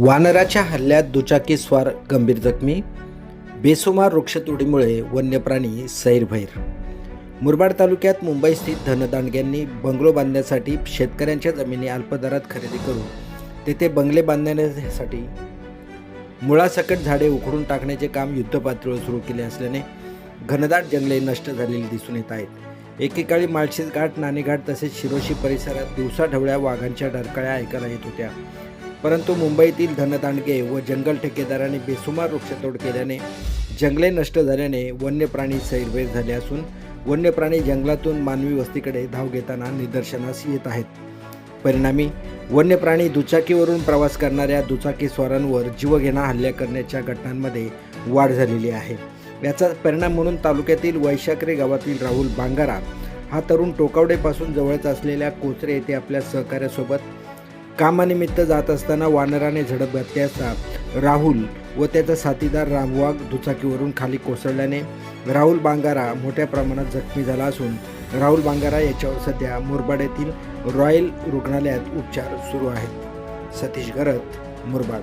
वानराच्या हल्ल्यात दुचाकी स्वार गंभीर जखमी बेसुमार वृक्षतोडीमुळे वन्यप्राणी सैरभैर. मुरबाड तालुक्यात मुंबई स्थित धनदांडग्यांनी बंगलो बांधण्यासाठी शेतकऱ्यांच्या जमिनी अल्पदरात खरेदी करून तेथे बंगले बांधण्यासाठी मुळासकट झाडे उखडून टाकण्याचे काम युद्धपातळीवर सुरू केले असल्याने घनदाट जंगले नष्ट झालेली दिसून येत आहेत. एकेकाळी माळशेज घाट नाणेघाट तसेच शिरोशी परिसरात दिवसाढवळ्या वाघांच्या डरकाळ्या ऐकायला येत होत्या. परंतु मुंबईतील धनदांडगे व जंगल ठेकेदारांनी बेसुमार वृक्षतोड केल्याने जंगले नष्ट झाल्याने वन्य प्राणी सैरभैर झाले असून वन्य प्राणी जंगलातून मानवी वस्तीकडे धाव घेताना निदर्शनास येत आहेत. परिणामी वन्य प्राणी दुचाकीवरून प्रवास करणाऱ्या दुचाकीस्वारांवर जीवघेणा हल्ल्या करण्याच्या घटनांमध्ये वाढ झालेली आहे. याचा परिणाम म्हणून तालुक्यातील वैशाखरे गावातील राहुल बांगारा हा तरुण टोकावडेपासून जवळच असलेल्या कोचरे येथे आपल्या सहकार्यासोबत कामानिमित्त जात असताना वानराने झडप घातली असता राहुल व त्याचा साथीदार रामवाघ दुचाकीवरून खाली कोसळल्याने राहुल बांगारा मोठ्या प्रमाणात जखमी झाला असून राहुल बांगारा याच्यावर सध्या मुरबाड येथील रॉयल रुग्णालयात उपचार सुरू आहेत. सतीश गरत मुरबाड.